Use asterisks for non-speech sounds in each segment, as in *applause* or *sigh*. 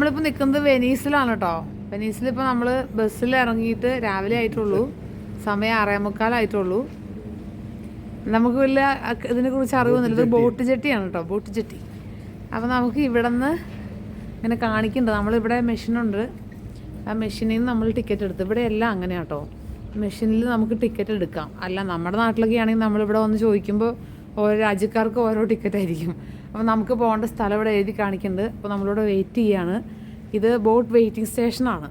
നമ്മളിപ്പോൾ നിൽക്കുന്നത് വെനീസിലാണ് കേട്ടോ വെനീസിലിപ്പോൾ നമ്മൾ ബസ്സിൽ ഇറങ്ങിയിട്ട് രാവിലെ ആയിട്ടുള്ളൂ. സമയം ആറേ മുക്കാലായിട്ടുള്ളൂ നമുക്ക് വലിയ ഇതിനെക്കുറിച്ച് അറിവൊന്നുമില്ല ഇത് ബോട്ട് ജെട്ടിയാണ് കേട്ടോ ബോട്ട് ജെട്ടി. അപ്പോൾ നമുക്ക് ഇവിടെ നിന്ന് ഇങ്ങനെ കാണിക്കുന്നുണ്ട് നമ്മളിവിടെ മെഷീനുണ്ട്. ആ മെഷീനിൽ നിന്ന് നമ്മൾ ടിക്കറ്റ് എടുത്ത്. ഇവിടെ എല്ലാം അങ്ങനെ കേട്ടോ മെഷീനിൽ നമുക്ക് ടിക്കറ്റ് എടുക്കാം. അല്ല നമ്മുടെ നാട്ടിലൊക്കെ ആണെങ്കിൽ നമ്മളിവിടെ വന്ന് ചോദിക്കുമ്പോൾ ഓരോ രാജ്യക്കാർക്ക് ഓരോ ടിക്കറ്റ് ആയിരിക്കും അപ്പോൾ നമുക്ക് പോകേണ്ട സ്ഥലം ഇവിടെ എഴുതി കാണിക്കുന്നുണ്ട്. അപ്പോൾ നമ്മളിവിടെ വെയിറ്റ് ചെയ്യാണ്. ഇത് ബോട്ട് വെയിറ്റിംഗ് സ്റ്റേഷനാണ്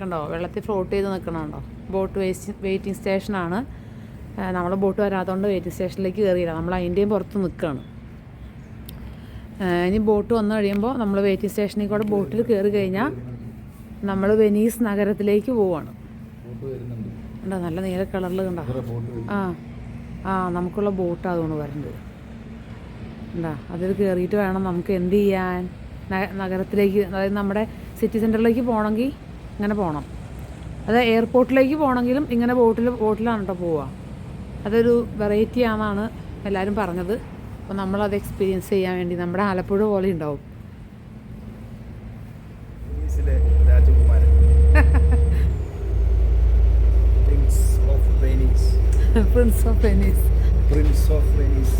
കണ്ടോ? വെള്ളത്തിൽ ഫ്ലോട്ട് ചെയ്ത് നിൽക്കണുണ്ടോ? ബോട്ട് വേസ്റ്റ് വെയിറ്റിംഗ് സ്റ്റേഷനാണ് നമ്മൾ ബോട്ട് വരാത്തതുകൊണ്ട് വെയിറ്റിംഗ് സ്റ്റേഷനിലേക്ക് കയറിയില്ല നമ്മൾ അതിന്റെയും പുറത്ത് നിൽക്കുകയാണ് ഇനി ബോട്ട് വന്നു കഴിയുമ്പോൾ നമ്മൾ വെയിറ്റിംഗ് സ്റ്റേഷനിൽ കൂടെ ബോട്ടിൽ കയറി കഴിഞ്ഞാൽ നമ്മൾ വെനീസ് നഗരത്തിലേക്ക് പോവാണ്. കണ്ടോ? നല്ല നീല കളറിൽ കണ്ടോ? ആ ആ നമുക്കുള്ള ബോട്ടാണ് അതുകൊണ്ട് വരേണ്ടത് എന്താ അതിൽ കയറിയിട്ട് വേണം നമുക്ക് എന്ത് ചെയ്യാൻ? നഗരത്തിലേക്ക് അതായത് നമ്മുടെ സിറ്റി സെന്ററിലേക്ക് പോകണമെങ്കിൽ ഇങ്ങനെ പോകണം. അത് എയർപോർട്ടിലേക്ക് പോകണമെങ്കിലും ഇങ്ങനെ ബോട്ടിൽ ബോട്ടിലാണ് കേട്ടോ പോവുക. അതൊരു വെറൈറ്റി ആണെന്നാണ് എല്ലാവരും പറഞ്ഞത്. അപ്പോൾ നമ്മളത് എക്സ്പീരിയൻസ് ചെയ്യാൻ വേണ്ടി നമ്മുടെ ആലപ്പുഴ പോലെ ഉണ്ടാവും. Prince of Venice prince of Venice prince of Venice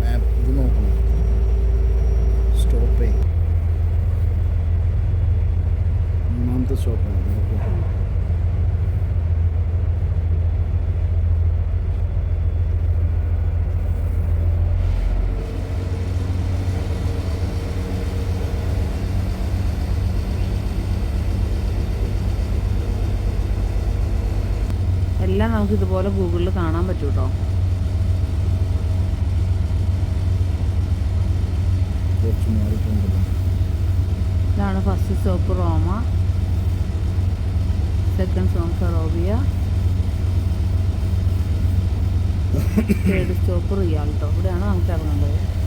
map ഇത് നോക്കണം സ്റ്റോപ്പ് മൂന്നാമത്തെ സ്റ്റോപ്പാണ് നോക്കാം എല്ലാം നമുക്ക് ഇതുപോലെ ഗൂഗിളിൽ കാണാൻ പറ്റും കേട്ടോ ഇതാണ് first stop Roma. Second stop Ferrovia. *coughs* Third stop Rialto ഇവിടെയാണ് നമുക്ക് ഇറങ്ങേണ്ടത്.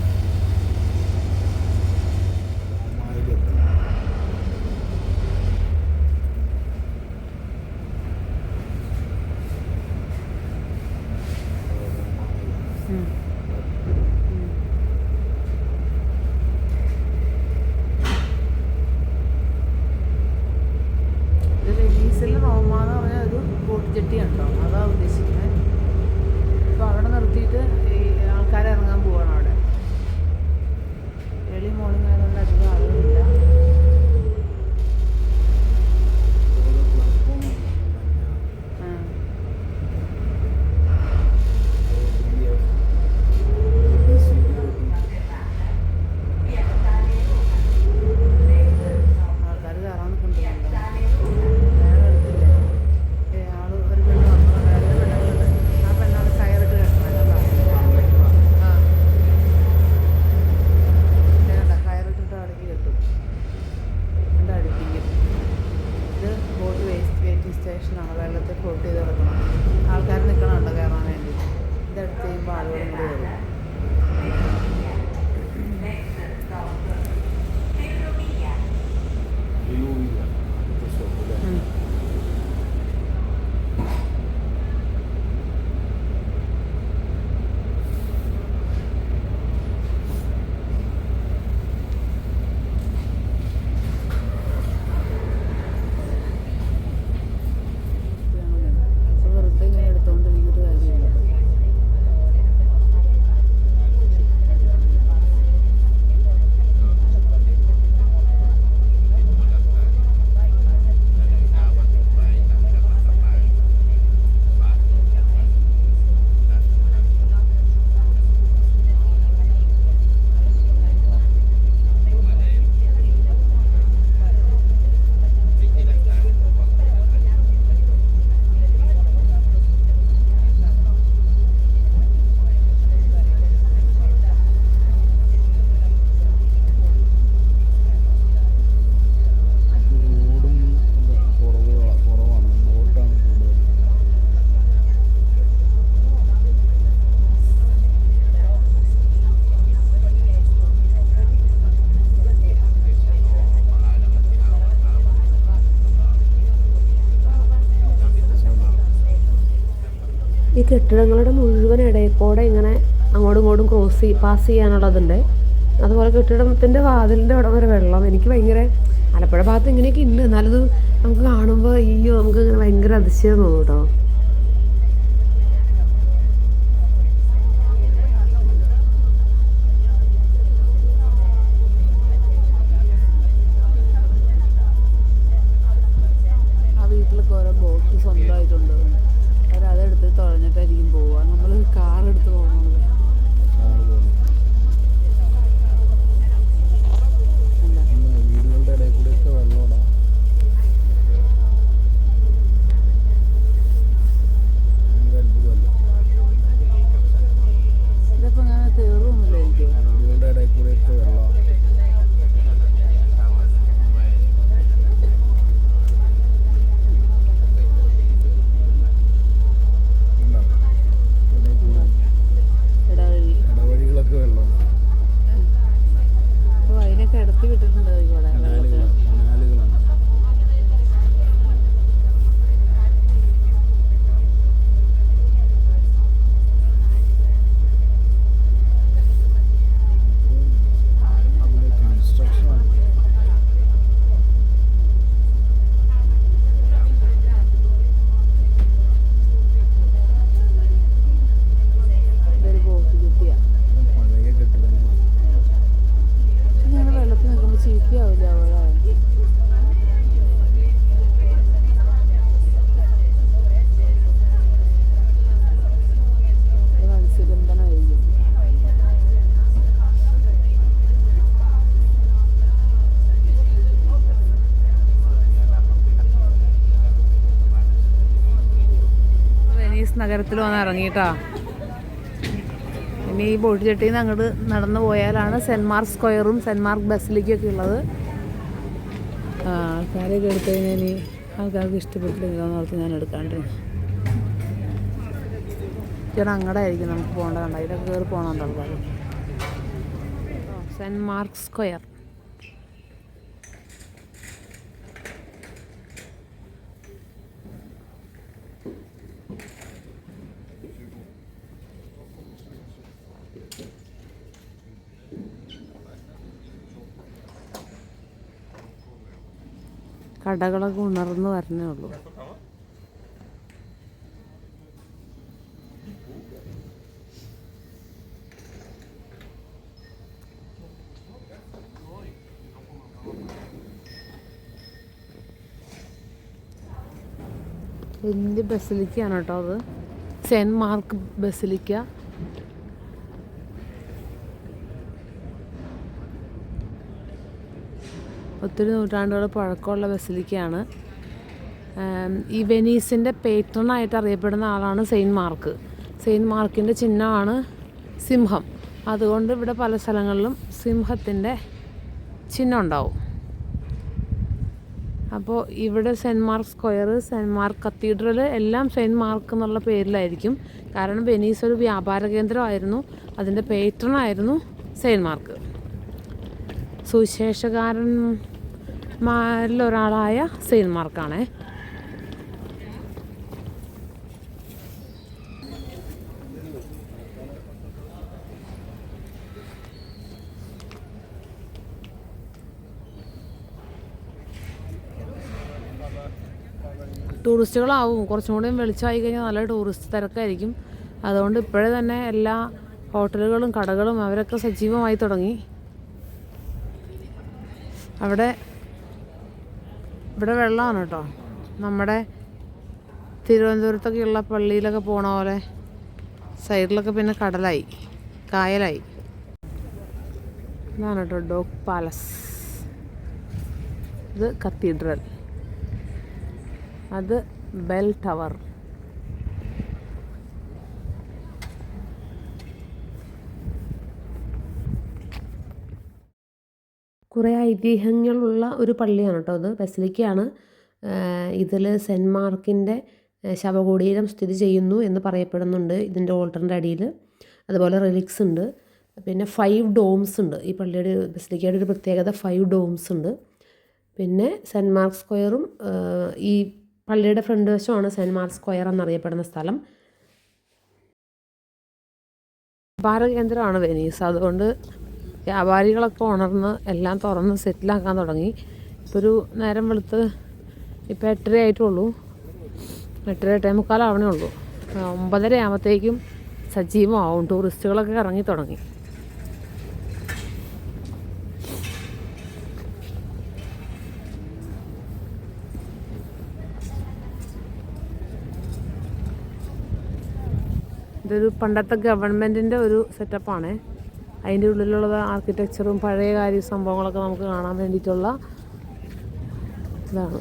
കെട്ടിടങ്ങളുടെ മുഴുവൻ ഇടയിൽ കൂടെ ഇങ്ങനെ അങ്ങോട്ടും ഇങ്ങോട്ടും ക്രോസ് ചെയ്ത് പാസ് ചെയ്യാനുള്ളതുണ്ട്. അതുപോലെ കെട്ടിടത്തിന്റെ വാതിലിന്റെ അവിടെ വരെ വെള്ളം. എനിക്ക് ഭയങ്കര ആലപ്പുഴ ഭാഗത്ത് ഇങ്ങനെയൊക്കെ ഉണ്ട് എന്നാലത് നമുക്ക് കാണുമ്പോൾ അയ്യോ നമുക്ക് ഇങ്ങനെ ഭയങ്കര അതിശയം തോന്നും കേട്ടോ ആ വീട്ടിലൊക്കെ ഓരോ ബോട്ട് സ്വന്തമായിട്ടുണ്ട്? അവരതെടുത്ത് തുഴഞ്ഞിട്ടായിരിക്കും പോവുക. നമ്മൾ കാർ എടുത്ത് പോകണമല്ലോ കാറ് പോലെ എന്താ പിന്നെ വീടുകളുടെ ഇടയിൽ കൂടെയൊക്കെ വെള്ളോടാ ഭയങ്കര അത്ഭുതമല്ലേ ഇതിപ്പോൾ ഇങ്ങനെ കയറുമൊന്നുമില്ല എനിക്ക് വീടുകളുടെ ഇടയിൽ കൂടെയൊക്കെ വെള്ളം ഇടവഴി ഇടവഴികളൊക്കെ വെള്ളം അപ്പോൾ അതിനൊക്കെ ഇടത്തി വിട്ടിട്ടുണ്ട് ഇവിടെ വെള്ളത്തിൽ കനാലുകൾ കനാലുകളാണ് അവിടെ കൺസ്ട്രക്ഷൻ ആണ് ഇതൊരു ബോട്ട് കിട്ടിയാണ് പഴയ കെട്ടിടങ്ങളാണ് ഇങ്ങനെ വെള്ളത്തിൽ നിൽക്കുമ്പോൾ ചീത്തയാവില്ല അവിടെ ഇത് മത്സ്യബന്ധനമായിരിക്കും വെനീസ് നഗരത്തിൽ വന്ന് ഇറങ്ങിയിട്ടാ. ഇനി ഈ ബോട്ട് ചട്ടിയിൽ നിന്ന് അങ്ങോട്ട് നടന്നു പോയാലാണ് സെന്റ് മാർക്ക് സ്ക്വയറും സെന്റ് മാർക്ക് ബസ്സിലേക്കൊക്കെ ഉള്ളത്. ആ ആൾക്കാരൊക്കെ എടുത്തു കഴിഞ്ഞാൽ ഇനി ആൾക്കാർക്ക് ഇഷ്ടപ്പെട്ടില്ലെങ്കിലോന്ന് ഓർത്ത് ഞാൻ എടുക്കാണ്ടിരുന്നു ചേട്ടാ അങ്ങടെ ആയിരിക്കും നമുക്ക് പോകേണ്ടതുണ്ട് അതിലൊക്കെ കയറി പോകണമെന്നുള്ളത് ആൾക്കാർ സെന്റ് മാർക്ക് സ്ക്വയർ. കടകളൊക്കെ ഉണർന്നു വരണേ ഉള്ളൂ. വലിയ ബസിലിക്കയാണ് കേട്ടോ അത്. Saint Mark basilica. ഒത്തിരി നൂറ്റാണ്ടുകൾ പഴക്കമുള്ള ബസിലിക്കയാണ്. ഈ വെനീസിന്റെ പേട്രണായിട്ട് അറിയപ്പെടുന്ന ആളാണ് സെയിന്റ് മാർക്ക്. സെയിന്റ് മാർക്കിന്റെ ചിഹ്നമാണ് സിംഹം. അതുകൊണ്ട് ഇവിടെ പല സ്ഥലങ്ങളിലും സിംഹത്തിന്റെ ചിഹ്നം ഉണ്ടാവും. അപ്പോൾ ഇവിടെ Saint Mark square Saint Mark cathedral എല്ലാം സെന്റ് മാർക്ക് എന്നുള്ള പേരിലായിരിക്കും. കാരണം വെനീസ് ഒരു വ്യാപാര കേന്ദ്രമായിരുന്നു. അതിന്റെ പേറ്റണായിരുന്നു സെയിന്റ് മാർക്ക്. സുവിശേഷകാരന്മാരിൽ ഒരാളായ സെയിന്റ് മാർക്കാണേ ടൂറിസ്റ്റുകളാവും. കുറച്ചും കൂടി വെളിച്ചമായി കഴിഞ്ഞാൽ നല്ല ടൂറിസ്റ്റ് തിരക്കായിരിക്കും. അതുകൊണ്ട് ഇപ്പോഴേ തന്നെ എല്ലാ ഹോട്ടലുകളും കടകളും അവരൊക്കെ സജീവമായി തുടങ്ങി. അവിടെ ഇവിടെ വെള്ളമാണ് കേട്ടോ. നമ്മുടെ തിരുവനന്തപുരത്തൊക്കെയുള്ള പള്ളിയിലൊക്കെ പോണ പോലെ സൈഡിലൊക്കെ പിന്നെ കടലായി കായലായി. ഇതാണ് കേട്ടോ ഡോഗ് പാലസ്. ഇത് കത്തീഡ്രൽ. അത് ബെൽ ടവർ. കുറേ ഐതിഹ്യങ്ങളുള്ള ഒരു പള്ളിയാണ് കേട്ടോ അത്. ബസിലിക്കയാണ്. ഇതിൽ സെന്റ് മാർക്കിന്റെ ശവകുടീരം സ്ഥിതി ചെയ്യുന്നു എന്ന് പറയപ്പെടുന്നുണ്ട് ഇതിന്റെ ഓൾട്ടറിന്റെ അടിയിൽ അതുപോലെ റിലിക്സ് ഉണ്ട്. പിന്നെ ഫൈവ് ഡോംസ് ഉണ്ട്. ഈ പള്ളിയുടെ ബസിലിക്കയുടെ ഒരു പ്രത്യേകത ഫൈവ് ഡോംസ് ഉണ്ട്. പിന്നെ സെന്റ് മാർക്ക് സ്ക്വയറും ഈ പള്ളിയുടെ ഫ്രണ്ട് വശമാണ് സെന്റ് മാർക്ക് സ്ക്വയർ എന്നറിയപ്പെടുന്ന സ്ഥലം. വ്യാപാര കേന്ദ്രമാണ് വെനീസ്. അതുകൊണ്ട് വ്യാപാരികളൊക്കെ ഉണർന്ന് എല്ലാം തുറന്ന് സെറ്റിലാക്കാൻ തുടങ്ങി. ഇപ്പോൾ ഒരു നേരം വെളുത്ത് ഇപ്പോൾ എട്ടര ആയിട്ടുള്ളൂ. എട്ടര എട്ടേ മുക്കാലാവണേ ഉള്ളൂ. ഒമ്പതര ആകുമ്പോഴത്തേക്കും സജീവമാവും ടൂറിസ്റ്റുകളൊക്കെ ഇറങ്ങി തുടങ്ങി. ഇതൊരു പണ്ടത്തെ ഗവൺമെന്റിന്റെ ഒരു സെറ്റപ്പാണ്. അതിന്റെ ഉള്ളിലുള്ള ആർക്കിടെക്ചറും പഴയ കാര്യ സംഭവങ്ങളൊക്കെ നമുക്ക് കാണാൻ വേണ്ടിയിട്ടുള്ള ഇതാണ്.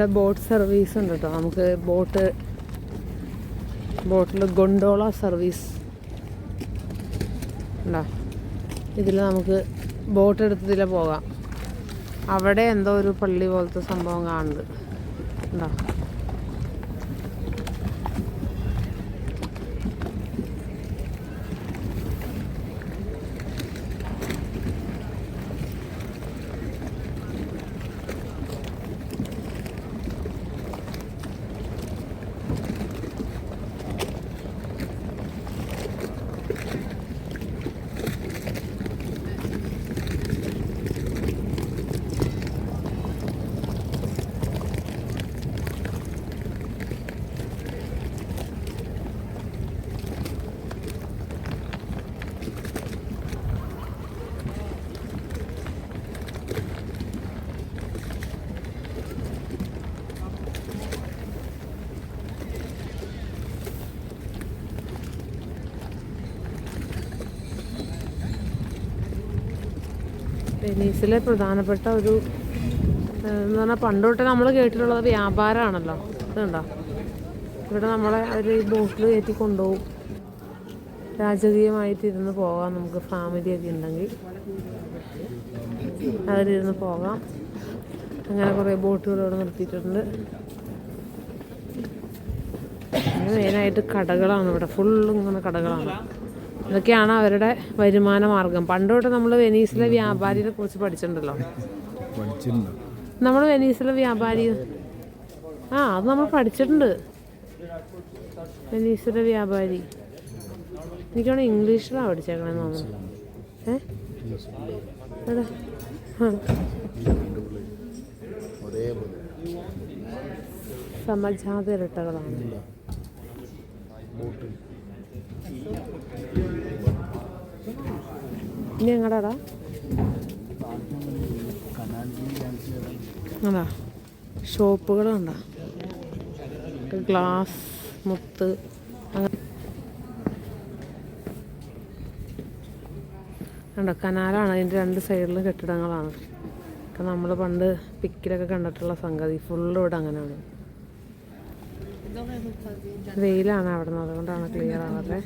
ഇവിടെ ബോട്ട് സർവീസ് ഉണ്ട് കേട്ടോ നമുക്ക് ബോട്ട് ബോട്ടിൽ ഗൊണ്ടോള സർവീസ് ഉണ്ടോ? ഇതിൽ നമുക്ക് ബോട്ട് എടുത്തതിലെ പോകാം. അവിടെ എന്തോ ഒരു പള്ളി പോലത്തെ സംഭവം കാണുന്നുണ്ട്. ഉണ്ടോ? വെനീസിലെ പ്രധാനപ്പെട്ട ഒരു എന്ന് പറഞ്ഞാൽ പണ്ട് തൊട്ട് നമ്മൾ കേട്ടിട്ടുള്ളത് വ്യാപാരമാണല്ലോ ഇതുണ്ടോ? ഇവിടെ നമ്മളെ ഒരു ബോട്ടിൽ കയറ്റി കൊണ്ടുപോകും. രാജകീയമായിട്ട് ഇരുന്ന് പോകാം നമുക്ക് ഫാമിലിയൊക്കെ ഉണ്ടെങ്കിൽ. അതിലിരുന്ന് പോകാം. അങ്ങനെ കുറേ ബോട്ടുകൾ ഇവിടെ നിർത്തിയിട്ടുണ്ട്. മെയിനായിട്ട് കടകളാണ് ഇവിടെ. ഫുള്ളും ഇങ്ങനെ കടകളാണ്. ഇതൊക്കെയാണ് അവരുടെ വരുമാന മാർഗം. പണ്ടോട്ട് തൊട്ട് നമ്മൾ വെനീസിലെ വ്യാപാരിയെ കുറിച്ച് പഠിച്ചിട്ടുണ്ടല്ലോ. പഠിച്ചിട്ടുണ്ട് നമ്മൾ വെനീസിലെ വ്യാപാരി. ആ അത് നമ്മൾ പഠിച്ചിട്ടുണ്ട്. വെനീസിലെ വ്യാപാരി. എനിക്കാണ് ഇംഗ്ലീഷിലാണ് പഠിച്ചേക്കണെന്ന് തോന്നുന്നു. ഏ? എടാ. സമജാത ഇരട്ടകളാണ് ഇനി കാണിച്ചു അതാ? ഷോപ്പുകളുണ്ടോ ഗ്ലാസ് മുത്ത് കണ്ടോ കനാലാണ് അതിന്റെ രണ്ട് സൈഡിലും കെട്ടിടങ്ങളാണ്. ഒക്കെ നമ്മൾ പണ്ട് പിക്കിലൊക്കെ കണ്ടിട്ടുള്ള സംഗതി. ഫുള്ള് ഇവിടെ അങ്ങനെയാണ്. വെയിലാണ് അവിടെ നിന്ന് അതുകൊണ്ടാണ് ക്ലിയർ ആവാതെ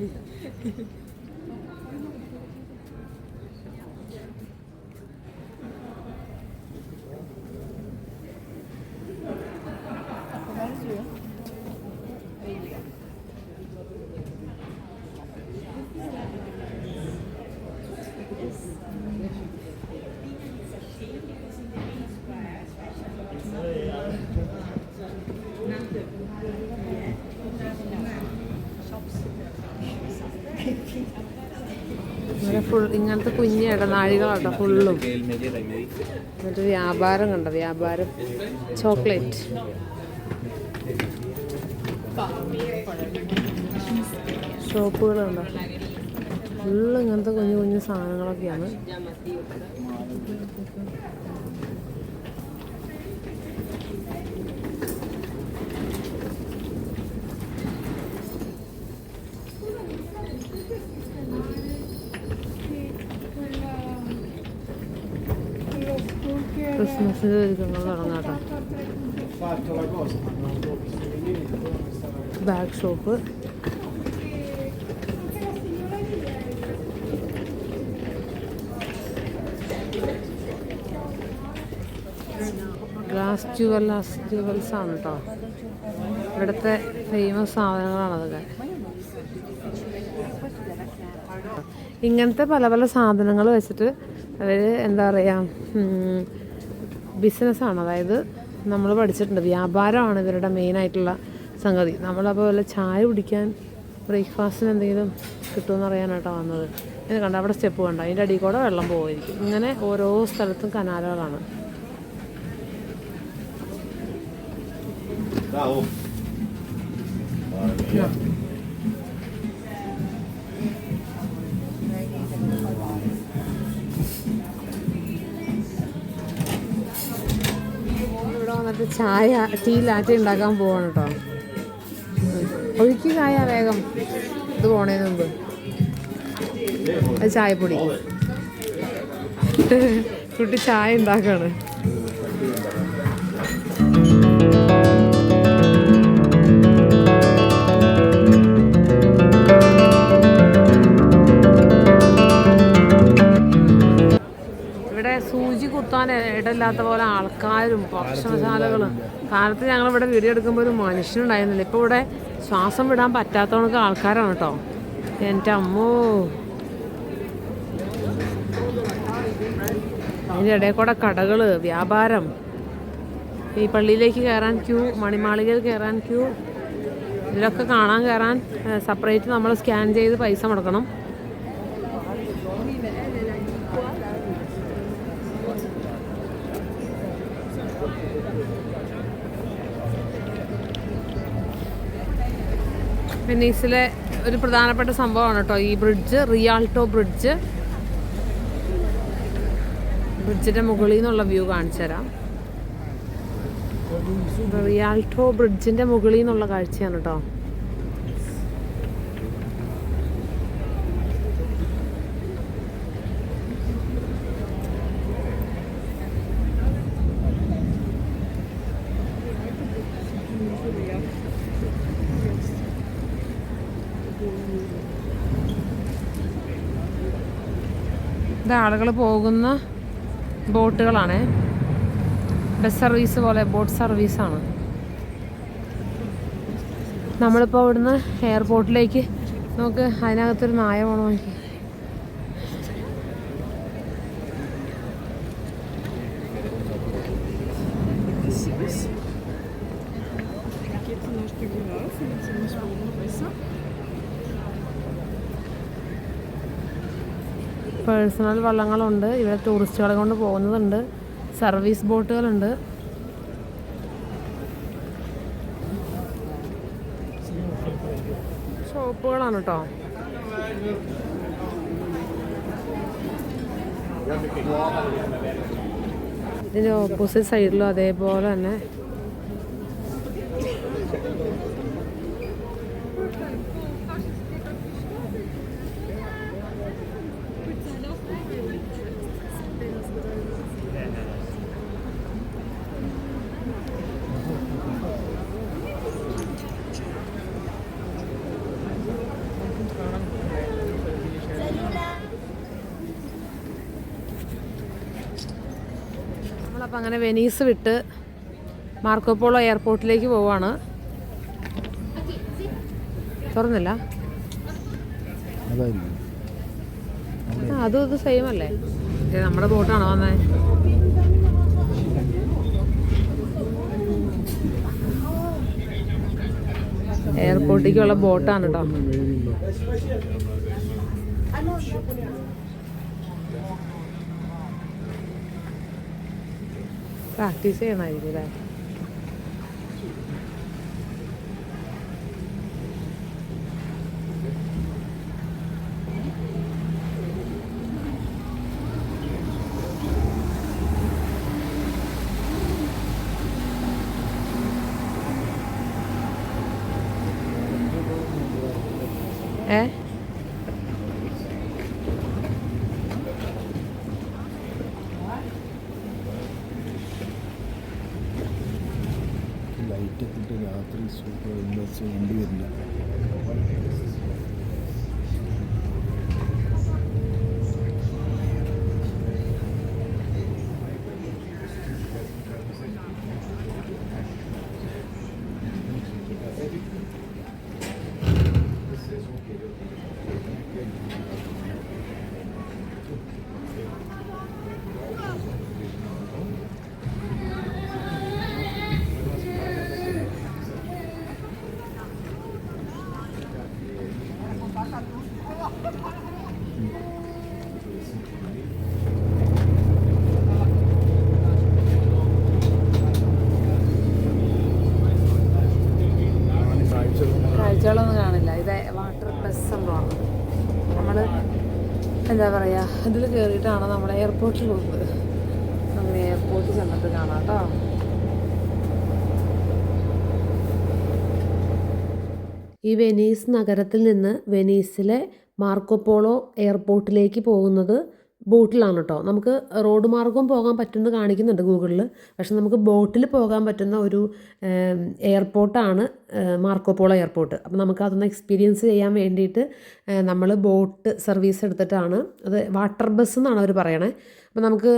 ഇങ്ങനെ ഫുൾ ഇങ്ങനത്തെ കുഞ്ഞ് ഇടനാഴികളാട്ടോ ഫുള്ളും. എന്നിട്ട് വ്യാപാരം കണ്ടോ? വ്യാപാരം. ചോക്ലേറ്റ്. ഷോപ്പുകളുണ്ടോ ഫുള്ള് ഇങ്ങനത്തെ കുഞ്ഞു കുഞ്ഞു സാധനങ്ങളൊക്കെയാണ്. ക്രിസ്മസിന്റെ ഒരുക്കങ്ങൾ തുടങ്ങാട്ടോ bag shop glass jewellers jewels ആണ് കേട്ടോ ഇവിടുത്തെ ഫേമസ് സാധനങ്ങളാണ് അതൊക്കെ. ഇങ്ങനത്തെ പല പല സാധനങ്ങൾ വെച്ചിട്ട് അവർ എന്താ പറയുക ബിസിനസ്സാണ്. അതായത് നമ്മൾ പഠിച്ചിട്ടുണ്ട്. വ്യാപാരമാണ് ഇവരുടെ മെയിനായിട്ടുള്ള സംഗതി. നമ്മളപ്പോൾ വല്ല ചായ കുടിക്കാൻ ബ്രേക്ക്ഫാസ്റ്റിന് എന്തെങ്കിലും കിട്ടുമെന്ന് അറിയാനായിട്ടോ വന്നത്. ഇത് കണ്ട? അവിടെ സ്റ്റെപ്പ് കണ്ട? അതിന്റെ അടിയിൽ കൂടെ വെള്ളം പോകുമായിരിക്കും ഇങ്ങനെ ഓരോ സ്ഥലത്തും കനാലുകളാണ്. ഇവിടെ വന്നിട്ട് ചായ ടീ ലാറ്റ ഉണ്ടാക്കാൻ പോവാണ് കേട്ടോ ഒഴുക്കി ചായ വേഗം ഇത് പോണേന് മുമ്പ്. ചായപ്പൊടി. കുട്ടി ചായ ഉണ്ടാക്കാണ്. സൂചി കുത്താൻ ഇടയില്ലാത്ത പോലെ ആൾക്കാരും ഭക്ഷണശാലകളും കാലത്ത് ഞങ്ങൾ ഇവിടെ വീഡിയോ എടുക്കുമ്പോൾ ഒരു മനുഷ്യനുണ്ടായിരുന്നില്ല. ഇപ്പോൾ ഇവിടെ ശ്വാസം വിടാൻ പറ്റാത്തവണക്ക് ആൾക്കാരാണ് കേട്ടോ. എന്റെ അമ്മോ. അതിന്റെ ഇടയിൽ കൂടെ കടകൾ വ്യാപാരം. ഈ പള്ളിയിലേക്ക് കയറാൻ ക്യൂ മണിമാളികയിൽ കയറാൻ ക്യൂ. ഇതിലൊക്കെ കാണാൻ കയറാൻ സെപ്പറേറ്റ് നമ്മൾ സ്കാൻ ചെയ്ത് പൈസ മുടക്കണം. വെനീസിലെ ഒരു പ്രധാനപ്പെട്ട സംഭവമാണ് കേട്ടോ. ഈ ബ്രിഡ്ജ് റിയാൾട്ടോ ബ്രിഡ്ജ് ബ്രിഡ്ജിന്റെ മുകളിൽ നിന്നുള്ള വ്യൂ കാണിച്ചു തരാം. റിയാൾട്ടോ ബ്രിഡ്ജിന്റെ മുകളിൽ നിന്നുള്ള കാഴ്ചയാണ് കേട്ടോ. ഇത് ആളുകൾ പോകുന്ന ബോട്ടുകളാണ്. ബസ് സർവീസ് പോലെ ബോട്ട് സർവീസാണ്. നമ്മളിപ്പോൾ ഇവിടുന്ന് എയർപോർട്ടിലേക്ക് നമുക്ക് അതിനകത്തൊരു നായ പോണോ നോക്കി പേഴ്സണൽ വള്ളങ്ങളുണ്ട്. ഇവിടെ ടൂറിസ്റ്റുകളെ കൊണ്ട് പോകുന്നതുണ്ട്. സർവീസ് ബോട്ടുകളുണ്ട്. ഷോപ്പുകളാണ് കേട്ടോ ഇതിന്റെ ഓപ്പോസിറ്റ് സൈഡിലും അതേപോലെ തന്നെ നമ്മളപ്പോൾ അങ്ങനെ വെനീസ് വിട്ട് മാർക്കോപോളോ എയർപോർട്ടിലേക്ക് പോവാണ്. തുറന്നില്ല? അതും ഇത് സെയിം അല്ലേ? നമ്മുടെ ബോട്ടാണോ വന്നേ? എയർപോർട്ടിലേക്കുള്ള ബോട്ടാണ് കേട്ടോ പ്രാക്ടീസ് ചെയ്യണമായിരിക്കും അല്ലേ 所以，那是很厉害。കയറിയിട്ടാണ് നമ്മൾ എയർപോർട്ടിൽ പോകുന്നത്. നമ്മൾ എയർപോർട്ടിൽ ചെന്നിട്ട് കാണാം കേട്ടോ. ഈ വെനീസ് നഗരത്തിൽ നിന്ന് വെനീസിലെ മാർക്കോപോളോ എയർപോർട്ടിലേക്ക് പോകുന്നത് ബോട്ടിലാണ് കേട്ടോ നമുക്ക് റോഡ് മാർഗവും പോകാൻ പറ്റുമെന്ന് കാണിക്കുന്നുണ്ട് ഗൂഗിളിൽ പക്ഷെ നമുക്ക് ബോട്ടിൽ പോകാൻ പറ്റുന്ന ഒരു എയർപോർട്ടാണ് മാർക്കോപോളോ എയർപോർട്ട്. അപ്പോൾ നമുക്ക് അതൊന്ന് എക്സ്പീരിയൻസ് ചെയ്യാൻ വേണ്ടിയിട്ട് നമ്മൾ ബോട്ട് സർവീസ് എടുത്തിട്ടാണ്. അത് വാട്ടർ ബസ് എന്നാണ് അവർ പറയണേ. അപ്പോൾ നമുക്ക്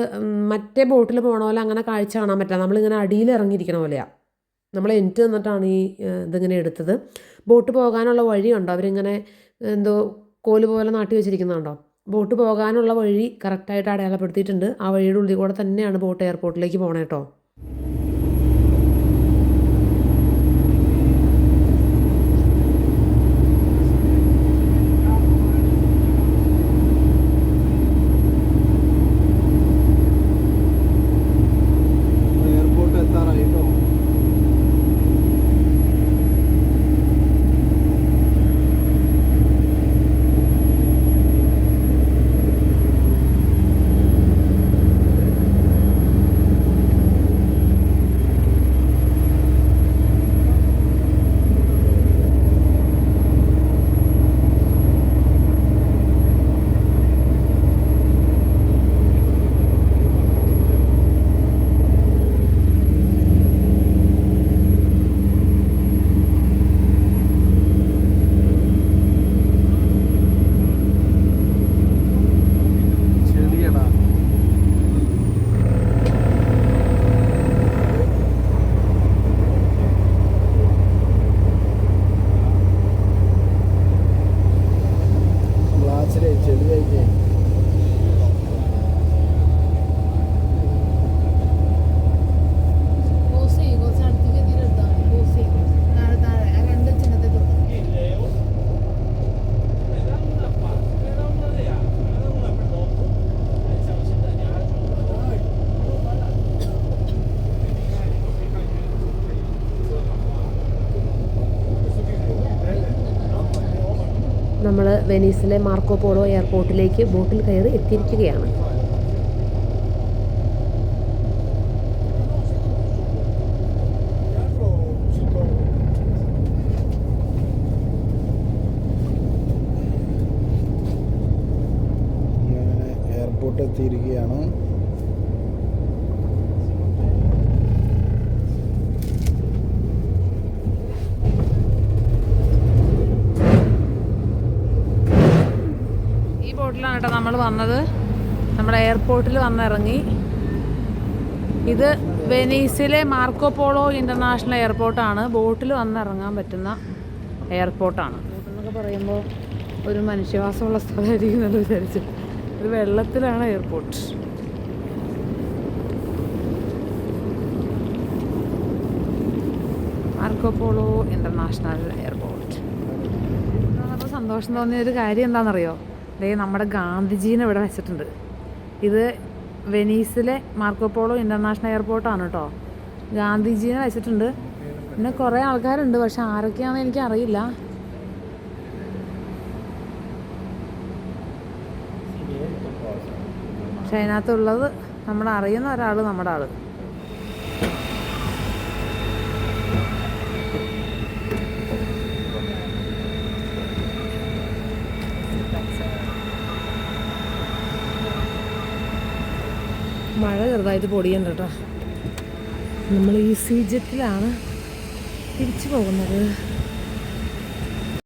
മറ്റേ ബോട്ടിൽ പോകണ പോലെ അങ്ങനെ കാഴ്ച കാണാൻ പറ്റില്ല. നമ്മളിങ്ങനെ അടിയിൽ ഇറങ്ങിയിരിക്കണ പോലെയാണ് നമ്മൾ എനിക്ക് തന്നിട്ടാണ് ഈ ഇതിങ്ങനെ എടുത്തത്. ബോട്ട് പോകാനുള്ള വഴിയുണ്ടോ? അവരിങ്ങനെ എന്തോ കോൽ പോലെ നാട്ടി വെച്ചിരിക്കുന്നുണ്ടോ ബോട്ട് പോകാനുള്ള വഴി കറക്റ്റായിട്ട് അടയാളപ്പെടുത്തിയിട്ടുണ്ട്. ആ വഴിയുടെ ഉള്ളിൽ കൂടെ തന്നെയാണ് ബോട്ട് എയർപോർട്ടിലേക്ക് പോകണേ കേട്ടോ നമ്മൾ മാർക്കോ പോളോ എയർപോർട്ടിലേക്ക് ബോട്ടിൽ കയറി എത്തിയിരിക്കുകയാണ്. എയർപോർട്ട് എത്തിയിരിക്കുകയാണ് ഈ ബോട്ടിലാണ് കേട്ടോ വന്നത് നമ്മുടെ എയർപോർട്ടിൽ വന്നിറങ്ങി. ഇത് വെനീസിലെ മാർക്കോ പോളോ ഇന്റർനാഷണൽ എയർപോർട്ടാണ്. ബോട്ടിൽ വന്നിറങ്ങാൻ പറ്റുന്ന എയർപോർട്ടാണ്. ബോട്ടെന്നൊക്കെ പറയുമ്പോൾ ഒരു മനുഷ്യവാസമുള്ള സ്ഥലമായിരിക്കും എന്ന് വിചാരിച്ചു. ഇത് വെള്ളത്തിലാണ് airport. Marco Polo international airport. അപ്പോൾ സന്തോഷം തോന്നിയ ഒരു കാര്യം എന്താണെന്നറിയോ? ദേ നമ്മുടെ ഗാന്ധിജീനെ ഇവിടെ വെച്ചിട്ടുണ്ട്. ഇത് വെനീസിലെ മാർക്കോപോളോ ഇന്റർനാഷണൽ എയർപോർട്ടാണ് കേട്ടോ. ഗാന്ധിജീനെ വെച്ചിട്ടുണ്ട്. പിന്നെ കുറേ ആൾക്കാരുണ്ട് പക്ഷെ ആരൊക്കെയാണെന്ന് എനിക്കറിയില്ല. പക്ഷെ അതിനകത്തുള്ളത് നമ്മൾ അറിയുന്ന ഒരാൾ നമ്മുടെ ആൾ. മഴ ചെറുതായിട്ട് പൊടിയുണ്ട് കേട്ടോ. നമ്മൾ ഈ സീജത്തിലാണ് തിരിച്ചു പോകുന്നത്.